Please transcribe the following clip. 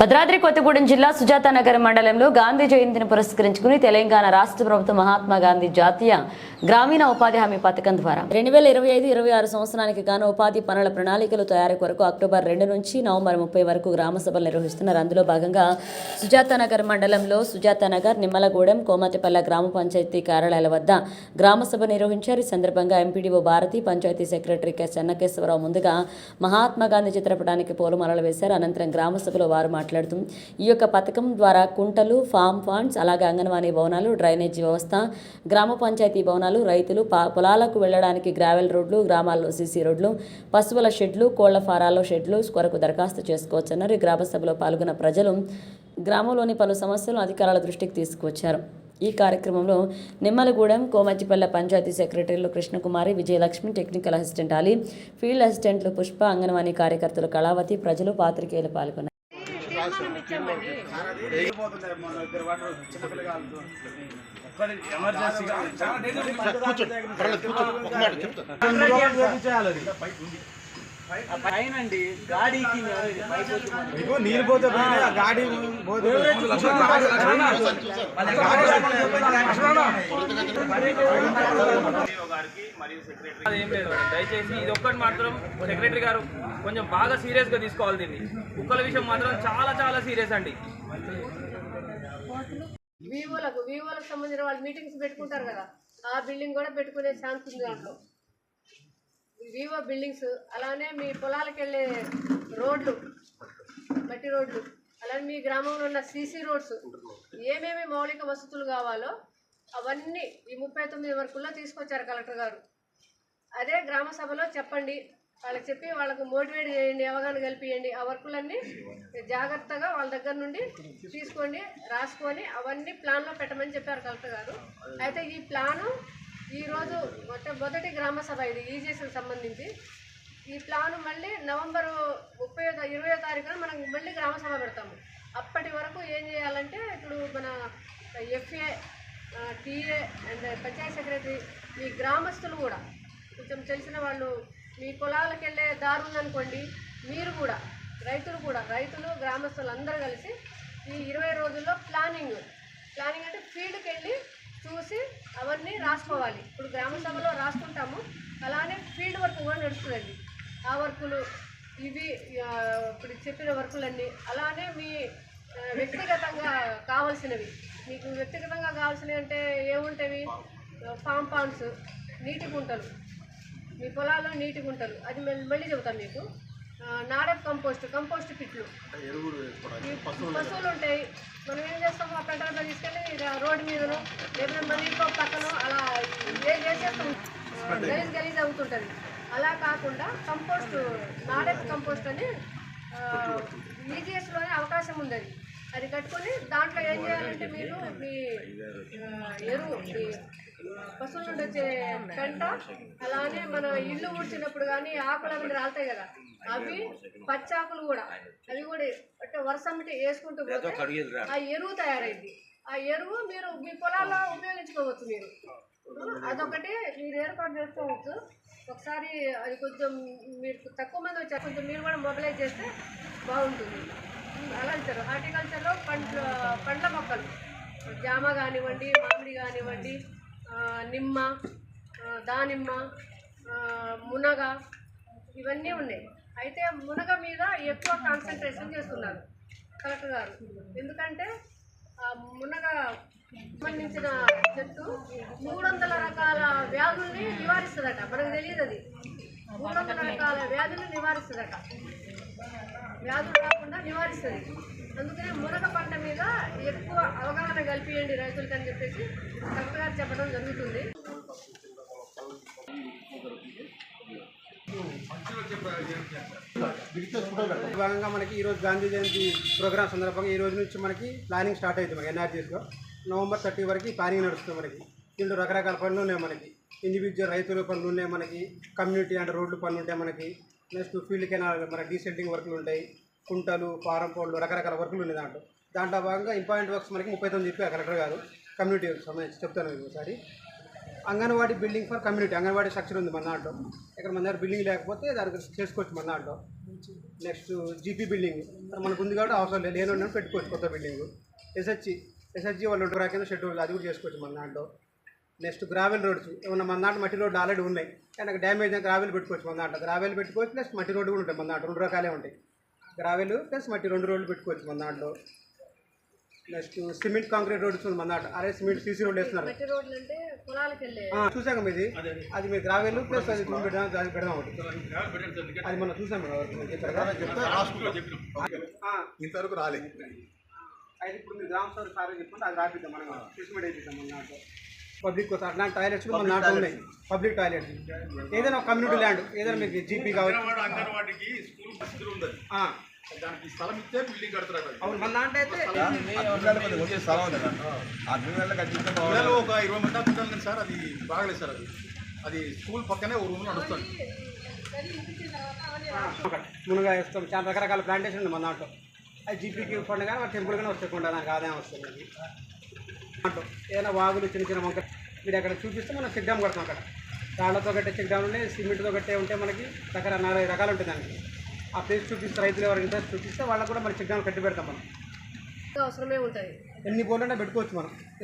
భద్రాద్రి కొత్తగూడెం జిల్లా సుజాతానగర్ మండలంలో గాంధీ జయంతిని పురస్కరించుకుని తెలంగాణ రాష్ట్ర ప్రభుత్వం మహాత్మా గాంధీ జాతీయ గ్రామీణ ఉపాధి హామీ పథకం ద్వారా. రెండు వేల ఇరవై ఐదు ఇరవై ఆరు సంవత్సరానికి గాను ఉపాధి పనుల ప్రణాళికలు తయారీ కొరకు అక్టోబర్ రెండు నుంచి నవంబర్ ముప్పై వరకు గ్రామ సభలు నిర్వహిస్తున్నారు. అందులో భాగంగా సుజాతానగర్ మండలంలో సుజాతానగర్ నిమ్మలగూడెం కోమతిపల్లె గ్రామ పంచాయతీ కార్యాలయాల వద్ద గ్రామ సభ నిర్వహించారు. ఈ సందర్భంగా MPDO Bharathi panchayat secretary K. Chennakeshwararao ముందుగా మహాత్మా గాంధీ చిత్రపటానికి పూలమాలలు వేశారు. అనంతరం గ్రామ సభలో వారు మాట్లాడుతూ ఈ యొక్క పథకం ద్వారా కుంటలు ఫామ్ ఫండ్స్ అలాగే అంగన్వాడీ భవనాలు డ్రైనేజీ వ్యవస్థ గ్రామ పంచాయతీ భవనాలు రైతులు పొలాలకు వెళ్ళడానికి గ్రావెల్ రోడ్లు గ్రామాల్లో సీసీ రోడ్లు పశువుల షెడ్లు కోళ్ళ ఫారాల్లో షెడ్లు కొరకు దరఖాస్తు చేసుకోవచ్చన్నారు. ఈ గ్రామ సభలో పాల్గొన్న ప్రజలు గ్రామంలోని పలు సమస్యలను అధికారుల దృష్టికి తీసుకువచ్చారు. ఈ కార్యక్రమంలో నిమ్మలగూడెం కోమచ్చిపల్లె పంచాయతీ సెక్రటరీలు Krishnakumari Vijayalakshmi technical assistant Ali field అసిస్టెంట్లు పుష్ప అంగన్వాడీ కార్యకర్తలు కళావతి ప్రజలు పాత్రికేయులు పాల్గొన్నారు. పైనండి గాడికి మీకు. నీళ్ళు పోతే పోయినా ఆ ఏం లేదు దయచేసి ఇది ఒక్కటి మాత్రం సెక్రటరీ గారు కొంచెం బాగా సీరియస్గా తీసుకోవాలి దీన్ని. కుక్కల విషయం మాత్రం చాలా చాలా సీరియస్ అండి. వివోలకు వివోలకు సంబంధించిన వాళ్ళు మీటింగ్స్ పెట్టుకుంటారు కదా ఆ బిల్డింగ్ కూడా పెట్టుకునే ఛాన్స్ ఉంది దాంట్లో. వివో బిల్డింగ్స్ అలానే మీ పొలాలకు వెళ్ళే రోడ్లు మట్టి రోడ్లు అలానే మీ గ్రామంలో ఉన్న సీసీ రోడ్స్ ఏమేమి మౌలిక వసతులు కావాలో అవన్నీ ఈ ముప్పై తొమ్మిది వరకుల్లో తీసుకొచ్చారు కలెక్టర్ గారు. అదే గ్రామ సభలో చెప్పండి. వాళ్ళకి చెప్పి వాళ్ళకు మోటివేట్ చేయండి అవగాహన కల్పియండి. ఆ వర్కులన్నీ జాగ్రత్తగా వాళ్ళ దగ్గర నుండి తీసుకోండి రాసుకొని అవన్నీ ప్లాన్లో పెట్టమని చెప్పారు కలెక్టర్ గారు. అయితే ఈ ప్లాను ఈరోజు మొట్ట మొదటి గ్రామ సభ ఇది ఈజీఎస్కి సంబంధించి. ఈ ప్లాను మళ్ళీ నవంబర్ ముప్పై ఇరవై తారీఖున మనం మళ్ళీ గ్రామ సభ పెడతాము. అప్పటి వరకు ఏం చేయాలంటే ఇప్పుడు మన FA TA and panchayat secretary మీ గ్రామస్తులు కూడా కొంచెం తెలిసిన వాళ్ళు మీ పొలాలకు వెళ్ళే దారి ఉందనుకోండి మీరు కూడా రైతులు కూడా రైతులు గ్రామస్తులు అందరూ కలిసి ఈ ఇరవై రోజుల్లో ప్లానింగ్. ప్లానింగ్ అంటే ఫీల్డ్కి వెళ్ళి చూసి అవన్నీ రాసుకోవాలి. ఇప్పుడు గ్రామ సభలో రాసుకుంటాము అలానే ఫీల్డ్ వర్క్ కూడా నడుస్తుందండి. ఆ వర్కులు ఇవి ఇప్పుడు చెప్పిన వర్కులన్నీ అలానే మీ వ్యక్తిగతంగా కావాల్సినవి. మీకు వ్యక్తిగతంగా కావాల్సినవి అంటే ఏముంటాయి ఫామ్ పాండ్స్ నీటి గుంటలు. మీ పొలాల్లో నీటి గుంటలు. అది మళ్ళీ మళ్ళీ చెబుతాను మీకు. నాడప్ కంపోస్ట్ కంపోస్ట్ పిట్లు. పశువులు ఉంటాయి. మనం ఏం చేస్తాము ఆ పెట్రోల్ తీసుకెళ్ళి రోడ్డు మీదను లేకపోతే మన ఇంకో పక్కన అలా ఏం చేసేస్తాం గలీజ్ గలీజ్ అవుతుంటుంది. అలా కాకుండా కంపోస్ట్ నాడప్ కంపోస్ట్ అని ఈజీఎస్లోనే అవకాశం ఉంది అది. అది కట్టుకొని దాంట్లో ఏం చేయాలంటే మీరు మీ ఎరువు మీ పశువుల నుండి వచ్చే పెంట అలానే మన ఇల్లు ఊడ్చినప్పుడు కానీ ఆకులు అవి రాలుతాయి కదా అవి పచ్చాకులు కూడా అవి కూడా అంటే వర్షంటి వేసుకుంటూ పోతే ఆ ఎరువు తయారైంది ఆ ఎరువు మీరు మీ పొలాల్లో ఉపయోగించుకోవచ్చు మీరు. అదొకటి మీరు ఏర్పాటు చేసుకోవచ్చు ఒకసారి అది కొంచెం మీరు తక్కువ మంది వచ్చారు కొంచెం మీరు కూడా మొబిలైజ్ చేస్తే బాగుంటుంది. అలా అంటారు. హార్టికల్చర్లో పండ్ల పండ్ల మొక్కలు. జామ కానివ్వండి మామిడి కానివ్వండి నిమ్మ దానిమ్మ మునగ ఇవన్నీ ఉన్నాయి. అయితే మునగ మీద ఎక్కువ కాన్సన్ట్రేషన్ చేస్తున్నారు కలెక్టర్ గారు. ఎందుకంటే మునగ సంబంధించిన చెట్టు మూడు వందల రకాల వ్యాధుల్ని నివారిస్తుందట. మనకు తెలియదు అది. మూడు వందల రకాల వ్యాధుల్ని నివారిస్తుందట. వ్యాధులు రాకుండా నివారిస్తుంది. అందుకనే మునగ పంట మీద ఎక్కువ అవగాహన కల్పియండి రైతులకి అని చెప్పేసి కలెక్టర్ గారు చెప్పడం జరుగుతుంది. భాగంగా మనకి ఈరోజు గాంధీ జయంతి ప్రోగ్రామ్ సందర్భంగా ఈ రోజు నుంచి మనకి ప్లానింగ్ స్టార్ట్ అవుతుంది మనకి ఎన్ఆర్జీస్లో. నవంబర్ థర్టీ వరకు ప్లానింగ్ నడుస్తుంది మనకి. దీంట్లో రకరకాల పనులు ఉన్నాయి మనకి. ఇండివిజువల్ రైతుల పనులు ఉన్నాయి మనకి. కమ్యూనిటీ అండ్ రోడ్లు పనులు ఉంటాయి మనకి. నెక్స్ట్ ఫీల్డ్ కెనాల్ మన డీసెంటింగ్ వర్క్లు ఉంటాయి. కుంటలు ఫారం పౌడ్లు రకరకాల వర్క్లు ఉన్నాయి దాంట్లో. దాంట్లో భాగంగా ఇంపార్టెంట్ వర్క్స్ మనకి ముప్పై తొమ్మిది చెప్పారు కలెక్టర్ గారు. కమ్యూనిటీ సంబంధించి చెప్తాను ఒకసారి. Anganwadi building for community anganwadi structure ఉంది మన దాంట్లో. ఇక్కడ మన దగ్గర బిల్డింగ్ లేకపోతే దానికి చేసుకోవచ్చు మన దాంట్లో. Next GP building. మనకు ఉంది కాబట్టి అవసరం లేదు. లేని పెట్టుకోవచ్చు కొత్త బిల్డింగ్. ఎస్హెచ్జి ఎస్హెచ్జి వాళ్ళు ఉంటారు కింద షెడ్యూల్ అది కూడా చేసుకోవచ్చు మన దాంట్లో. Next gravel roads. ఏమన్నా మన దాంట్లో మట్టి రోడ్లు ఆల్రెడీ ఉన్నాయి. కానీ డ్యామేజ్ గ్రావెల్ పెట్టుకోవచ్చు మన దాంట్లో. గ్రావెల్ పెట్టుకోవచ్చు ప్లస్ మట్టి రోడ్డు కూడా ఉంటాయి మన దాంట్లో. రెండు రకాలే ఉంటాయి. గ్రావెల్ ప్లస్ మట్టి రెండు రోడ్లు పెట్టుకోవచ్చు మన దాంట్లో. నెక్స్ట్ సిమెంట్ కాంక్రీట్ రోడ్స్ ఉంది మన దాంట్లో. అరే సిమెంట్ సీసీ రోడ్లు వేస్తున్నారు. మట్టి రోడ్లు అంటే పొలాలకు వెళ్ళే ఆ, చూసాక మీది అది మీరు గ్రావెల్ ప్లస్ అది ముందు పెడదాం దానికి పెడదాం ఒకటి. అది మనం చూసాం ఇంతవరకు రాలే. అయితే ఇప్పుడు మీరు గ్రామ సభ సార్ చెప్పుకుంటే అది రాపిద్దాం మనం. ట్రీట్మెంట్ వేపిద్దాం మన దాంట్లో. పబ్లిక్ కోసం అట్లాంటి టాయిలెట్స్ కూడా మన దాంట్లో ఉన్నాయి. పబ్లిక్ టాయిలెట్స్ ఏదైనా ఒక కమ్యూనిటీ ల్యాండ్ ఏదైనా మీకు జీపీ కావచ్చు. అంగన్వాడికి స్కూల్ పరిస్థితులు ఉంది ఆ, దానికి స్థలం ఇస్తే బిల్డింగ్ కడతారు అవును మన దాంట్లో అయితే పిల్లలు ఒక ఇరవై మంది సార్. అది బాగలేదు సార్ అది. అది స్కూల్ పక్కనే మునగా వేస్తాం. చాలా రకరకాల ప్లాంటేషన్ ఉంది మన దాంట్లో. అది జీపీకి ఫండ్ కానీ టెంపుల్ కానీ వస్తాయి కొండ దానికి ఆదాయం వస్తుంది. దాంట్లో ఏదైనా వాగులు చిన్న చిన్న మొక్కలు మీరు అక్కడ చూపిస్తే మనం చెక్ డ్యామ్ కడతాం అక్కడ. రాళ్ళతో కట్టే చెక్ డ్యామ్ ఉన్నాయి సిమెంట్తో కట్టే ఉంటే మనకి రకరకాల నాలుగు రకాలు ఉంటాయి దానికి. ఆ ప్లేస్ చూపిస్తే రైతులు ఎవరు ఇంట్రెస్ట్ చూపిస్తే వాళ్ళకు కూడా మనం చెక్ డ్యామ్ కట్టి పెడతాం మనం. అవసరమే ఉంటుంది ఎన్ని బోర్లు పెట్టుకోవచ్చు మనం.